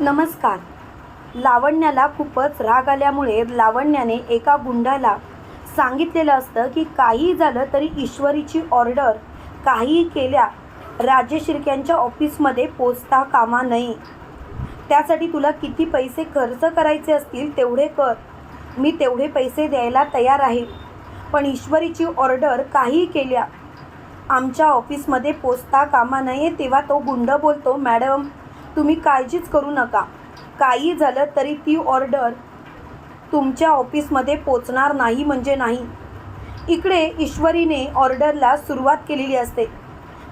नमस्कार. लावण्याला खूपच राग आल्यामुळे लावण्याने एका गुंडाला सांगितलेलं असतं की काहीही झालं तरी ईश्वरीची ऑर्डर काहीही केल्या राजे शिर्क्यांच्या ऑफिसमध्ये पोचता कामा नये. त्यासाठी तुला किती पैसे खर्च करायचे असतील तेवढे कर. मी तेवढे पैसे द्यायला तयार आहे. पण ईश्वरीची ऑर्डर काही केल्या आमच्या ऑफिसमध्ये पोचता कामा नये तेव्हा तो गुंड बोलतो मॅडम तुम्ही काळजीच करू नका. काही झालं तरी ती ऑर्डर तुमच्या ऑफिसमध्ये पोचणार नाही म्हणजे नाही. इकडे ईश्वरीने ऑर्डरला सुरुवात केलेली असते.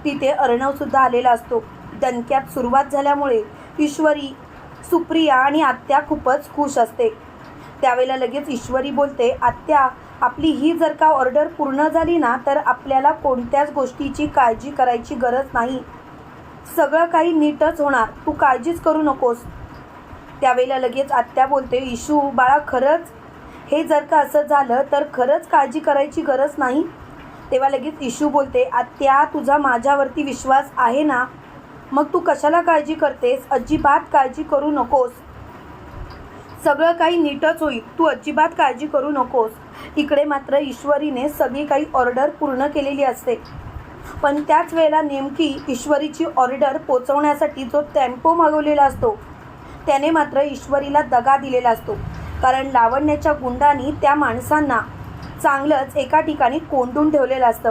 तिथे अर्णवसुद्धा आलेला असतो. दणक्यात सुरुवात झाल्यामुळे ईश्वरी सुप्रिया आणि आत्या खूपच खुश असते. त्यावेळेला लगेच ईश्वरी बोलते आत्या आपली ही जर का ऑर्डर पूर्ण झाली ना तर आपल्याला कोणत्याच गोष्टीची काळजी करायची गरज नाही. सगळं काही नीटच होणार. तू काळजीच करू नकोस. त्यावेळेला लगेच आत्या बोलते इशू बाळा खरंच हे जर का असं झालं तर खरंच काळजी करायची गरज नाही? तेव्हा लगेच इशू बोलते आत्या तुझा माझ्यावरती विश्वास आहे ना? मग तू कशाला काळजी करतेस? अजिबात काळजी करू नकोस. सगळं काही नीटच होईल. तू अजिबात काळजी करू नकोस. इकडे मात्र ईश्वरीने सगळी काही ऑर्डर पूर्ण केलेली असते. पण त्याच वेळेला नेमकी ईश्वरीची ऑर्डर पोचवण्यासाठी जो टेम्पो मागवलेला असतो त्याने मात्र ईश्वरीला दगा दिलेला असतो. कारण लावण्याच्या गुंडांनी त्या माणसांना चांगलंच एका ठिकाणी कोंडून ठेवलेलं असतं.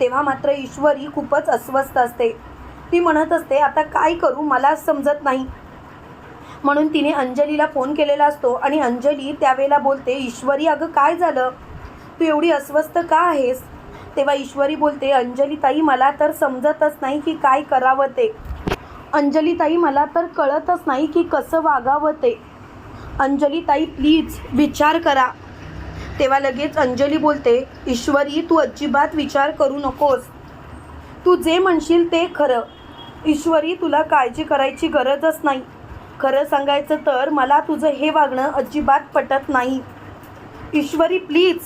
तेव्हा मात्र ईश्वरी खूपच अस्वस्थ असते. ती म्हणत असते आता काय करू? मला समजत नाही. म्हणून तिने अंजलीला फोन केलेला असतो आणि अंजली त्यावेळेला बोलते ईश्वरी अगं काय झालं? तू एवढी अस्वस्थ का आहेस? तेव्हा ईश्वरी बोलते अंजलीताई मला तर समजतच नाही की काय करावं ते. अंजलीताई मला तर कळतच नाही की कसं वागावं ते. अंजलीताई प्लीज विचार करा. तेव्हा लगेच अंजली बोलते ईश्वरी तू अजिबात विचार करू नकोस. तू जे म्हणशील ते खरं. ईश्वरी तुला काळजी करायची गरजच नाही. खरं सांगायचं तर मला तुझं हे वागणं अजिबात पटत नाही. ईश्वरी प्लीज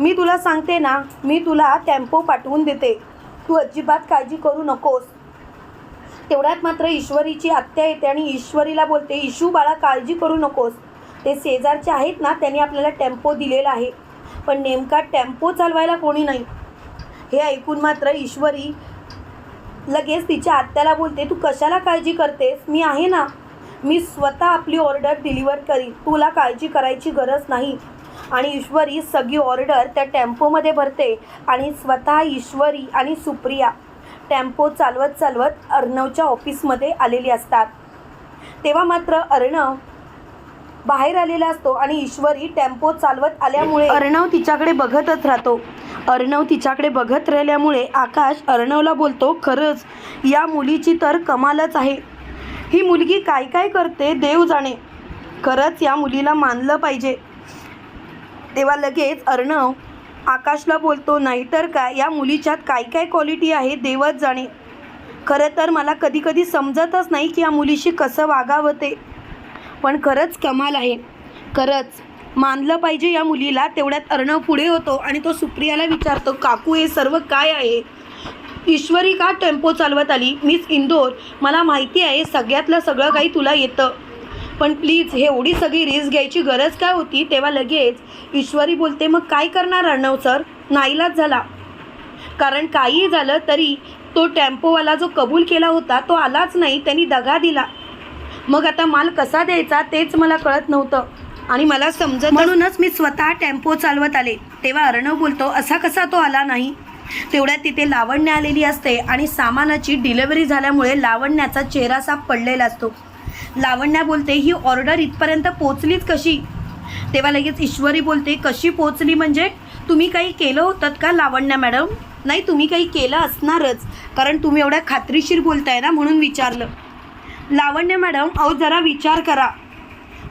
मी तुला सांगते ना मी तुला टेम्पो पाठवून देते. तू अजिबात काळजी करू नकोस. तेवढ्यात मात्र ईश्वरीची आत्या येते आणि ईश्वरीला बोलते इशू बाळा काळजी करू नकोस. ते शेजारचे आहेत ना त्यांनी आपल्याला टेम्पो दिलेला आहे. पण नेमका टेम्पो चालवायला कोणी नाही. हे ऐकून मात्र ईश्वरी लगेच तिच्या आत्याला बोलते तू कशाला काळजी करतेस? मी आहे ना. मी स्वतः आपली ऑर्डर डिलिव्हर करीन. तुला काळजी करायची गरज नाही. आणि ईश्वरी सगळी ऑर्डर त्या टेम्पोमध्ये भरते आणि स्वतः ईश्वरी आणि सुप्रिया टेम्पो चालवत चालवत अर्णवच्या ऑफिसमध्ये आलेली असतात. तेव्हा मात्र अर्णव बाहेर आलेला असतो आणि ईश्वरी टेम्पो चालवत आल्यामुळे अर्णव तिच्याकडे बघतच राहतो. अर्णव तिच्याकडे बघत राहिल्यामुळे आकाश अर्णवला बोलतो खरंच या मुलीची तर कमालच आहे. ही मुलगी काय काय करते देव जाणे. खरंच या मुलीला मानलं पाहिजे. तेव्हा लगेच अर्णव आकाशला बोलतो नाहीतर काय? या मुलीच्यात काय काय क्वालिटी आहे? देवच जाणे. खरं तर मला कधी कधी समजतच नाही की या मुलीशी कसं वागावं ते. पण खरंच कमाल आहे. खरंच. मानलं पाहिजे या मुलीला. तेवढ्यात अर्णव पुढे होतो आणि तो सुप्रियाला विचारतो काकू हे सर्व काय आहे? ईश्वरी का टेम्पो चालवत आली? मीच इंदोर मला माहिती आहे सगळ्यातलं सगळं काही तुला येतं. पण प्लीज हे एवढी सगळी रिस्क घ्यायची गरज काय होती? तेव्हा लगेच ईश्वरी बोलते मग काय करणार अर्णव सर नाईलाच झाला. कारण काही झालं तरी तो टेम्पोवाला जो कबूल केला होता तो आलाच नाही त्यांनी दगा दिला. मग आता माल कसा द्यायचा तेच मला कळत नव्हतं. आणि मला समजत म्हणूनच मी स्वतः टेम्पो चालवत आले. तेव्हा अर्णव बोलतो असा कसा तो आला नाही? तेवढ्यात तिथे लावण्य आलेली असते आणि सामानाची डिलेवरी झाल्यामुळे लावण्याचा चेहरा साफ पडलेला असतो. लावण्या बोलते ही ऑर्डर इथपर्यंत पोचलीच कशी? तेव्हा लगेच ईश्वरी बोलते कशी पोचली म्हणजे तुम्ही काही केलं होतं का लावण्या मॅडम? नाही तुम्ही काही केलं असणारच कारण तुम्ही एवढ्या खात्रीशीर बोलताय ना म्हणून विचारलं. लावण्य मॅडम अहो जरा विचार करा.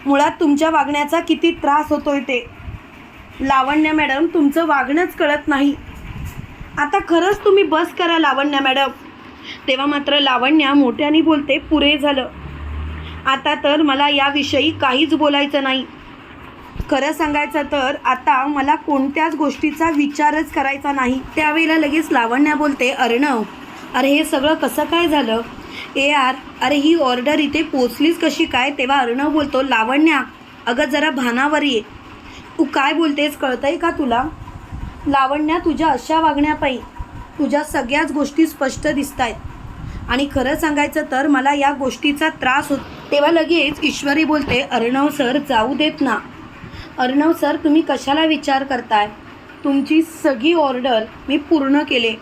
मुळात तुमच्या वागण्याचा किती त्रास होतोय ते. लावण्य मॅडम तुमचं वागणंच कळत नाही. आता खरंच तुम्ही बस करा लावण्या मॅडम. तेव्हा मात्र लावण्या मोठ्याने बोलते पुरे झालं. आता तर मला याविषयी काहीच बोलायचं नाही. खरं सांगायचं तर आता मला कोणत्याच गोष्टीचा विचारच करायचा नाही. त्यावेळेला लगेच लावण्या बोलते अर्णव अरे हे सगळं कसं काय झालं? ए आर अरे ही ऑर्डर इथे पोचलीच कशी काय? तेव्हा अर्णव बोलतो लावण्या अगं जरा भानावर ये. तू काय बोलतेस कळतंय का तुला? लावण्या तुझ्या अशा वागण्यापायी तुझ्या सगळ्याच गोष्टी स्पष्ट दिसत आहेत आणि खरं सांगायचं तर मला या गोष्टीचा त्रास होतो तेव्हा लगेच ईश्वरी बोलते अर्णव सर जाऊ देत ना. अर्णव सर तुम्ही कशाला विचार करताय? तुमची सगळी ऑर्डर मी पूर्ण केले.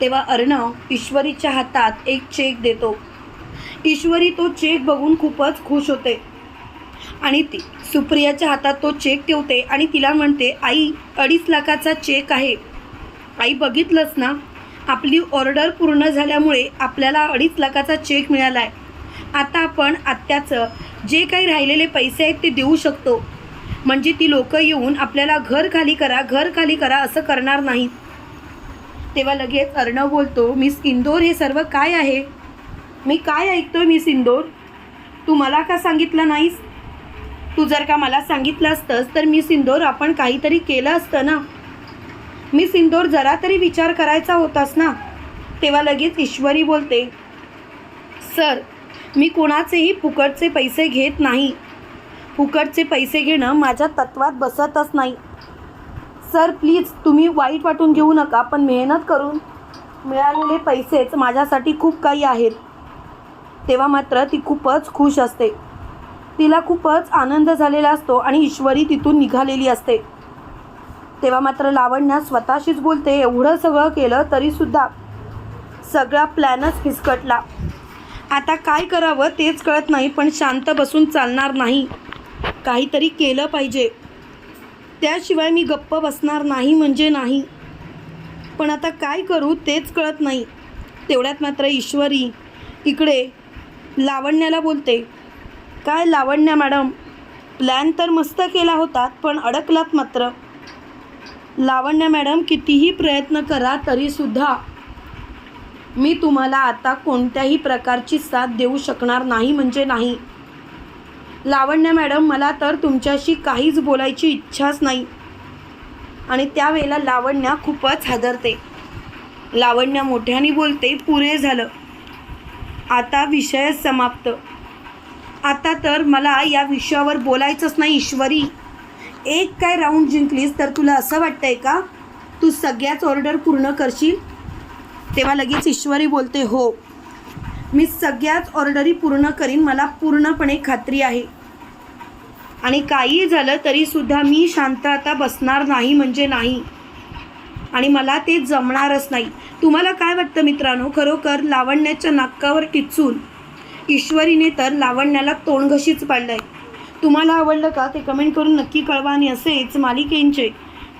तेव्हा अर्णव ईश्वरीच्या हातात एक चेक देतो. ईश्वरी तो चेक बघून खूपच खुश होते. आणि ती सुप्रियाच्या हातात तो चेक ठेवते आणि तिला म्हणते आई अडीच लाखाचा चेक आहे. आई बघितलंच ना? आपली ऑर्डर पूर्ण झाल्यामुळे आपल्याला अडीच लाखाचा चेक मिळाला आहे आता आपण आत्याचं जे काही राहिलेले पैसे आहेत ते देऊ शकतो. म्हणजे ती लोक येऊन आपल्याला घर खाली करा घर खाली करा असं करणार नाहीत. तेव्हा लगेच अर्णव बोलतो मिस इंदोर हे सर्व काय आहे? मी काय ऐकतोय मिस इंदोर? तू मला का सांगितलं नाहीस? तू जर का मला सांगितलं असतंस तर मिस इंदोर आपण काहीतरी केलं असतं ना? मिस इंदोर जरा तरी विचार करायचा होतास ना? तेव्हा लगेच ईश्वरी बोलते सर मी कोणाचेही फुकटचे पैसे घेत नाही. फुकटचे पैसे घेणं माझ्या तत्वात बसतच नाही. सर प्लीज तुम्ही वाईट वाटून घेऊ नका पण मेहनत करून मिळालेले पैसेच माझ्यासाठी खूप काही आहेत. तेव्हा मात्र ती खूपच खुश असते. तिला खूपच आनंद झालेला असतो आणि ईश्वरी तिथून निघालेली असते. तेव्हा मात्र लावण्या स्वतःशीच बोलते एवढं सगळं केलं तरीसुद्धा सगळा प्लॅनच फिसकटला. आता काय करावं तेच कळत नाही पण शांत बसून चालणार नाही. काहीतरी केलं पाहिजे. त्याशिवाय मी गप्प बसणार नाही म्हणजे नाही. पण आता काय करू तेच कळत नाही. तेवढ्यात मात्र ईश्वरी इकडे लावण्याला बोलते. काय लावण्या मॅडम? प्लॅन तर मस्त केला होता पण अडकलात मात्र. लावण्या मॅडम कितीही प्रयत्न करा तरीसुद्धा मी तुम्हाला आता कोणत्याही प्रकारची साथ देऊ शकणार नाही म्हणजे नाही. लावण्य मॅडम मला तर तुमच्याशी काहीच बोलायची इच्छाच नाही. आणि त्यावेळेला लावण्या खूपच हादरते. लावण्या मोठ्याने बोलते पुरे झालं. आता विषय समाप्त. आता तर मला या विषयावर बोलायचंच नाही ईश्वरी. एक काय राऊंड जिंकलीस तर तुला असं वाटतंय का? तू सगळ्याच ऑर्डर पूर्ण करशील? तेव्हा लगेच ईश्वरी बोलते हो मी सगळ्याच ऑर्डरी पूर्ण करीन मला पूर्णपणे खात्री आहे. आणि काही झालं तरीसुद्धा मी शांत आता बसणार नाही म्हणजे नाही. आणि मला ते जमणारच नाही. तुम्हाला काय वाटतं मित्रांनो? खरोखर लावण्याच्या नाकावर टिचून ईश्वरीने तर लावण्याला तोंडघशीच पाडलं आहे तुम्हाला आवडलं का? ते कमेंट करून नक्की कळवा आणि असेच मालिकेंचे